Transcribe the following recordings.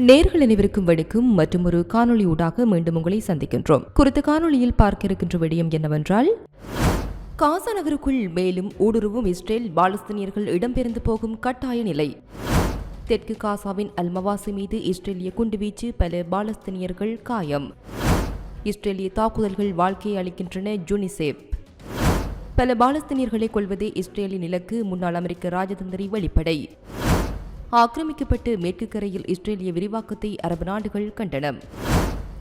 நேர்கள் அனைவருக்கும் வணக்கம். மற்றும் ஒரு காணொளி ஊடாக மீண்டும் உங்களை சந்திக்கின்றோம். குறித்த காணொளியில் பார்க்க இருக்கின்ற விடயம் என்னவென்றால் காசா நகருக்குள் மேலும் ஊடுருவும் இஸ்ரேல் பாலஸ்தீனியர்கள் இடம்பெயர்ந்து போகும் கட்டாய நிலை. தெற்கு காசாவின் அல்மவாசி மீது இஸ்ரேலிய குண்டுவீச்சு பல பாலஸ்தீனியர்கள் காயம். இஸ்ரேலிய தாக்குதல்கள் வாழ்க்கையை அளிக்கின்றன ஜூனிசேப் பல பாலஸ்தீனியர்களை கொள்வதே இஸ்ரேலின் இலக்கு முன்னாள் அமெரிக்க ராஜதந்திரி வெளிப்படை. ஆக்கிரமிக்கப்பட்டு மேற்கு கரையில் இஸ்ரேலிய விரிவாக்கத்தை அரபு நாடுகள் கண்டனம்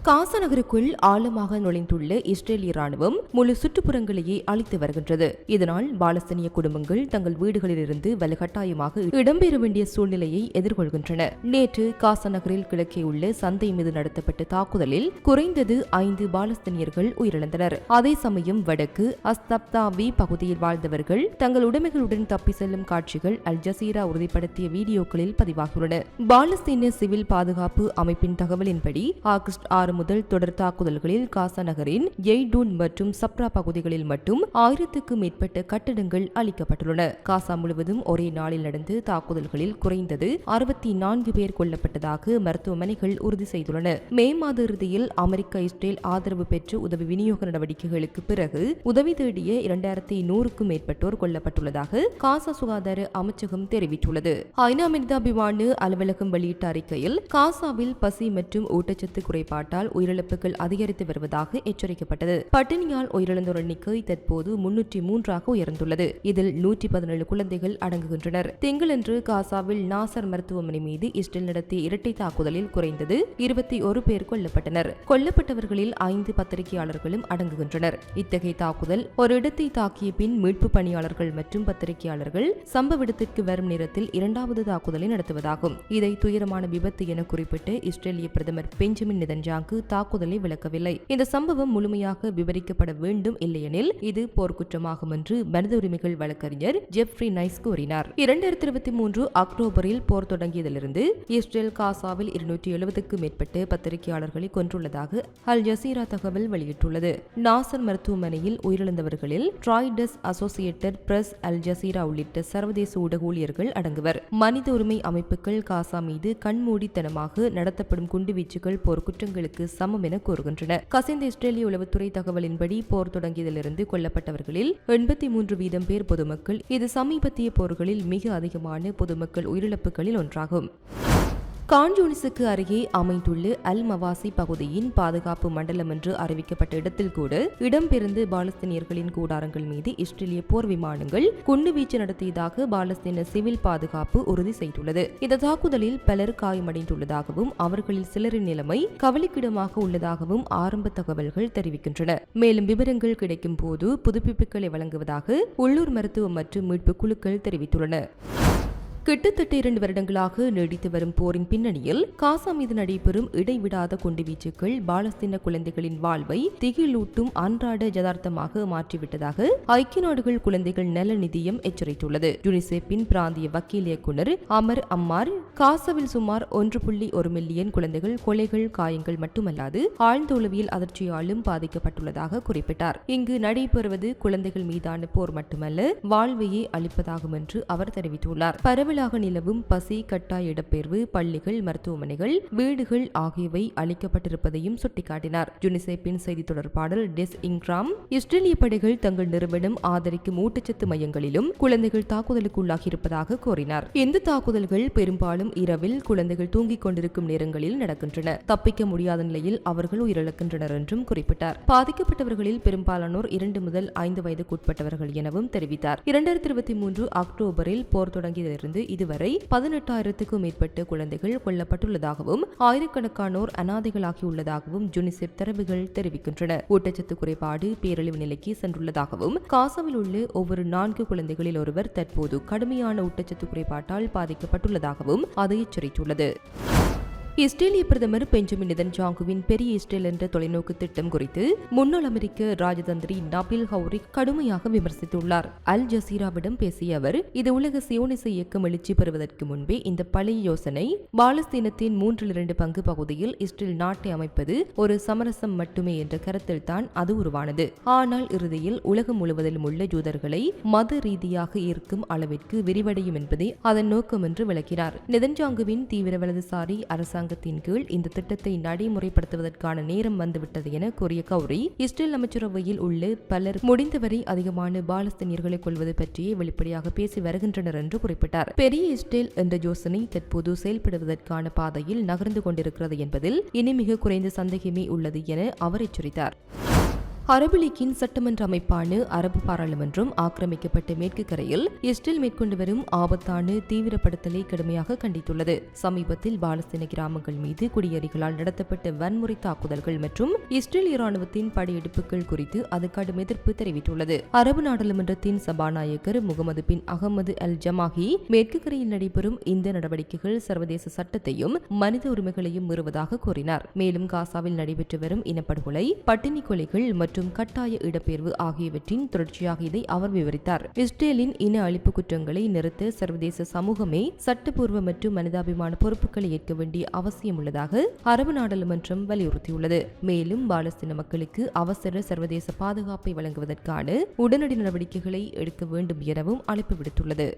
காசநகருக்குள் ஆழமாக நுழைந்துள்ள இஸ்ரேலிய ராணுவம் முழு சுற்றுப்புறங்களையே அழித்து வருகின்றது. இதனால் பாலஸ்தீனிய குடும்பங்கள் தங்கள் வீடுகளிலிருந்து வலுக்கட்டாயமாக இடம்பெற வேண்டிய சூழ்நிலையை எதிர்கொள்கின்றன. நேற்று காசா நகரில் கிழக்கே உள்ள சந்தை மீது நடத்தப்பட்ட தாக்குதலில் குறைந்தது ஐந்து பாலஸ்தீனியர்கள் உயிரிழந்தனர். அதே சமயம் வடக்கு அஸ்தப்தாவி பகுதியில் வாழ்ந்தவர்கள் தங்கள் உடைமைகளுடன் தப்பி செல்லும் காட்சிகள் அல் ஜசீரா உறுதிப்படுத்திய வீடியோக்களில் பதிவாகியுள்ளன. பாலஸ்தீன சிவில் பாதுகாப்பு அமைப்பின் தகவலின்படி ஆகஸ்ட் ஆறு முதல் தொடர் தாக்குதல்களில் காசா நகரின் எய்டூன் மற்றும் சப்ரா பகுதிகளில் மட்டும் ஆயிரத்துக்கும் மேற்பட்ட கட்டடங்கள் அளிக்கப்பட்டுள்ளன காசா முழுவதும் ஒரே நாளில் நடந்த தாக்குதல்களில் குறைந்தது அறுபத்தி நான்கு பேர் கொல்லப்பட்டதாக மருத்துவமனைகள் உறுதி செய்துள்ளன. மே மாத இறுதியில் அமெரிக்கா இஸ்ரேல் ஆதரவு பெற்று உதவி விநியோக நடவடிக்கைகளுக்கு பிறகு உதவி தேடிய இரண்டாயிரத்தி நூறுக்கும் மேற்பட்டோர் கொல்லப்பட்டுள்ளதாக காசா சுகாதார அமைச்சகம் தெரிவித்துள்ளது. ஐநா மனிதாபிமான அலுவலகம் வெளியிட்ட அறிக்கையில் காசாவில் பசி மற்றும் ஊட்டச்சத்து குறைபாட்டால் பட்டினியால் உயிரிழப்புகள் அதிகரித்து வருவதாக எச்சரிக்கப்பட்டது. பட்டினியால் உயிரிழந்தோர் எண்ணிக்கை தற்போது முன்னூற்றி மூன்றாக உயர்ந்துள்ளது. இதில் நூற்றி பதினேழு குழந்தைகள் அடங்குகின்றனர். திங்களன்று காசாவில் நாசர் மருத்துவமனை மீது இஸ்ரேல் நடத்திய இரட்டை தாக்குதலில் குறைந்தது இருபத்தி ஒரு பேர் கொல்லப்பட்டனர். கொல்லப்பட்டவர்களில் ஐந்து பத்திரிகையாளர்களும் அடங்குகின்றனர். இத்தகைய தாக்குதல் ஒரு இடத்தை தாக்கிய பின் மீட்பு பணியாளர்கள் மற்றும் பத்திரிகையாளர்கள் சம்பவ இடத்திற்கு வரும் நேரத்தில் இரண்டாவது தாக்குதலை நடத்துவதாகும். இதை துயரமான விபத்து என குறிப்பிட்டு இஸ்ரேலிய பிரதமர் பெஞ்சமின் நிதன்ஜாங்கு தாக்குதலை விளக்கவில்லை. இந்த சம்பவம் முழுமையாக விவரிக்கப்பட வேண்டும் இல்லையெனில் இது போர்க்குற்றமாகும் என்று மனித உரிமைகள் வழக்கறிஞர் ஜெப்ரி நைஸ் கூறினார். இரண்டாயிரத்தி இருபத்தி மூன்று அக்டோபரில் போர் தொடங்கியதிலிருந்து இஸ்ரேல் காசாவில் இருநூற்றி எழுபதுக்கும் மேற்பட்ட பத்திரிகையாளர்களை கொன்றுள்ளதாக அல் ஜசீரா தகவல் வெளியிட்டுள்ளது. நாசர் மருத்துவமனையில் உயிரிழந்தவர்களில் ட்ராய்டஸ் அசோசியேட்டட் பிரஸ் அல் ஜசீரா உள்ளிட்ட சர்வதேச ஊடக ஊழியர்கள் அடங்குவர். மனித உரிமை அமைப்புகள் காசா மீது கண்மூடித்தனமாக நடத்தப்படும் குண்டுவீச்சுகள் போர்க்குற்றங்களுக்கு குற்றங்களுக்கு சமம் என கூறுகின்றன கசிந்த இஸ்ரேலிய உளவுத்துறை தகவலின்படி போர் தொடங்கியதிலிருந்து கொல்லப்பட்டவர்களில் எண்பத்தி மூன்று வீதம் பேர் பொதுமக்கள் இது சமீபத்திய போர்களில் மிக அதிகமான பொதுமக்கள் உயிரிழப்புகளில் ஒன்றாகும். கான்ஜூனிஸுக்கு அருகே அமைந்துள்ள அல் மவாசி பகுதியின் பாதுகாப்பு மண்டலம் என்று அறிவிக்கப்பட்ட இடத்தில் கூட இடம்பெயர்ந்து பாலஸ்தீனியர்களின் கூடாரங்கள் மீது இஸ்ரேலிய போர் விமானங்கள் குண்டுவீச்சு நடத்தியதாக பாலஸ்தீன சிவில் பாதுகாப்பு உறுதி செய்துள்ளது. இந்த தாக்குதலில் பலர் காயமடைந்துள்ளதாகவும் அவர்களில் சிலரின் நிலைமை கவலைக்கிடமாக உள்ளதாகவும் ஆரம்ப தகவல்கள் தெரிவிக்கின்றன. மேலும் விவரங்கள் கிடைக்கும் போது புதுப்பிப்புகளை வழங்குவதாக உள்ளூர் மருத்துவம் மற்றும் மீட்பு குழுக்கள் தெரிவித்துள்ளன. கிட்டத்தட்ட இரண்டு வருடங்களாக நீடித்து வரும் போரின் பின்னணியில் காசா மீது நடைபெறும் இடைவிடாத குண்டுவீச்சுகள் பாலஸ்தீன குழந்தைகளின் வாழ்வை திகிலூட்டும் அன்றாட யதார்த்தமாக மாற்றிவிட்டதாக ஐக்கிய நாடுகள் குழந்தைகள் நல நிதியம் எச்சரித்துள்ளது. யுனிசெஃபின் பிராந்திய வக்கீல் இயக்குநர் அமர் அம்மார் காசாவில் சுமார் ஒன்று புள்ளி ஒரு மில்லியன் குழந்தைகள் கொலைகள் காயங்கள் மட்டுமல்லாது ஆழ்ந்த உளவியல் அதிர்ச்சியாலும் பாதிக்கப்பட்டுள்ளதாக குறிப்பிட்டார். இங்கு நடைபெறுவது குழந்தைகள் மீதான போர் மட்டுமல்ல வாழ்வையே அளிப்பதாகும் என்று அவர் தெரிவித்துள்ளார். பரவல் பரவலாக நிலவும் பசி கட்டாய இடப்பெயர்வு பள்ளிகள் மருத்துவமனைகள் வீடுகள் ஆகியவை அளிக்கப்பட்டிருப்பதையும் சுட்டிக்காட்டினார். யுனிசெஃபின் செய்தி தொடர்பாளர் டெஸ் இங்ராம் இஸ்ரேலிய படைகள் தங்கள் நிறுவனம் ஆதரிக்கும் ஊட்டச்சத்து மையங்களிலும் குழந்தைகள் தாக்குதலுக்கு இருப்பதாக கூறினார். இந்த தாக்குதல்கள் பெரும்பாலும் இரவில் குழந்தைகள் தூங்கிக் கொண்டிருக்கும் நேரங்களில் நடக்கின்றன. தப்பிக்க முடியாத நிலையில் அவர்கள் உயிரிழக்கின்றனர் என்றும் குறிப்பிட்டார். பாதிக்கப்பட்டவர்களில் பெரும்பாலானோர் இரண்டு முதல் ஐந்து வயதுக்குட்பட்டவர்கள் எனவும் தெரிவித்தார். இரண்டாயிரத்தி இருபத்தி மூன்று அக்டோபரில் போர் தொடங்கியதிலிருந்து இதுவரை பதினெட்டாயிரத்துக்கும் மேற்பட்ட குழந்தைகள் கொல்லப்பட்டுள்ளதாகவும் ஆயிரக்கணக்கானோர் அனாதைகளாகியுள்ளதாகவும் ஜுனிசெப் தரவுகள் தெரிவிக்கின்றன ஊட்டச்சத்து குறைபாடு பேரழிவு நிலைக்கு சென்றுள்ளதாகவும் காசாவில் உள்ள ஒவ்வொரு நான்கு குழந்தைகளில் ஒருவர் தற்போது கடுமையான ஊட்டச்சத்து குறைபாட்டால் பாதிக்கப்பட்டுள்ளதாகவும் அது எச்சரித்துள்ளது. இஸ்ரேலிய பிரதமர் பெஞ்சமின் நிதன்ஜாங்குவின் பெரிய இஸ்ரேல் என்ற தொலைநோக்கு திட்டம் குறித்து முன்னாள் அமெரிக்க ராஜதந்திரி நபில் ஹவுரி கடுமையாக விமர்சித்துள்ளார். அல் ஜசீராவிடம் பேசிய அவர் இது உலக சியோனிச இயக்கம் எழுச்சி பெறுவதற்கு முன்பே இந்த பழைய யோசனை பாலஸ்தீனத்தின் மூன்றில் இரண்டு பங்கு பகுதியில் இஸ்ரேல் நாட்டை அமைப்பது ஒரு சமரசம் மட்டுமே என்ற கருத்தில் தான் அது உருவானது. ஆனால் இறுதியில் உலகம் முழுவதிலும் உள்ள ஜூதர்களை மத ரீதியாக ஈர்க்கும் அளவிற்கு விரிவடையும் என்பதே அதன் நோக்கம் என்று விளக்கினார். நெதன்ஜாங்குவின் தீவிர வலதுசாரி அரசாங்க அரசாங்கத்தின் கீழ் இந்த திட்டத்தை நடைமுறைப்படுத்துவதற்கான நேரம் வந்துவிட்டது என கூறிய கௌரி இஸ்ரேல் அமைச்சரவையில் உள்ள பலர் முடிந்தவரை அதிகமான பாலஸ்தீனியர்களை கொள்வது பற்றியே வெளிப்படையாக பேசி வருகின்றனர் என்று குறிப்பிட்டார். பெரிய இஸ்ரேல் என்ற யோசனை தற்போது செயல்படுவதற்கான பாதையில் நகர்ந்து கொண்டிருக்கிறது என்பதில் இனி மிக குறைந்த சந்தேகமே உள்ளது என அவர் எச்சரித்தார். அரபு லீக்கின் சட்டமன்ற அமைப்பான அரபு பாராளுமன்றம் ஆக்கிரமிக்கப்பட்ட மேற்கு கரையில் இஸ்ரேல் மேற்கொண்டு வரும் ஆபத்தான தீவிரப்படுத்தலை கடுமையாக கண்டித்துள்ளது. சமீபத்தில் பாலஸ்தீன கிராமங்கள் மீது குடியேறிகளால் நடத்தப்பட்ட வன்முறை தாக்குதல்கள் மற்றும் இஸ்ரேல் இராணுவத்தின் படையெடுப்புகள் குறித்து அது கடும் எதிர்ப்பு தெரிவித்துள்ளது. அரபு நாடாளுமன்றத்தின் சபாநாயகர் முகமது பின் அகமது அல் ஜமாஹி மேற்கு கரையில் நடைபெறும் இந்த நடவடிக்கைகள் சர்வதேச சட்டத்தையும் மனித உரிமைகளையும் மீறுவதாக கூறினார். மேலும் காசாவில் நடைபெற்று வரும் இனப்படுகொலை பட்டினி கொலைகள் மற்றும் கட்டாய இடப்பெயர்வு ஆகியவற்றின் தொடர்ச்சியாக இதை அவர் விவரித்தார். இஸ்ரேலின் இன அழிப்பு குற்றங்களை நிறுத்த சர்வதேச சமூகமே சட்டப்பூர்வ மற்றும் மனிதாபிமான பொறுப்புகளை ஏற்க வேண்டிய அவசியம் உள்ளதாக அரபு நாடாளுமன்றம் வலியுறுத்தியுள்ளது. மேலும் பாலஸ்தீன மக்களுக்கு அவசர சர்வதேச பாதுகாப்பை வழங்குவதற்கான உடனடி நடவடிக்கைகளை எடுக்க வேண்டும் எனவும் அழைப்பு விடுத்துள்ளது.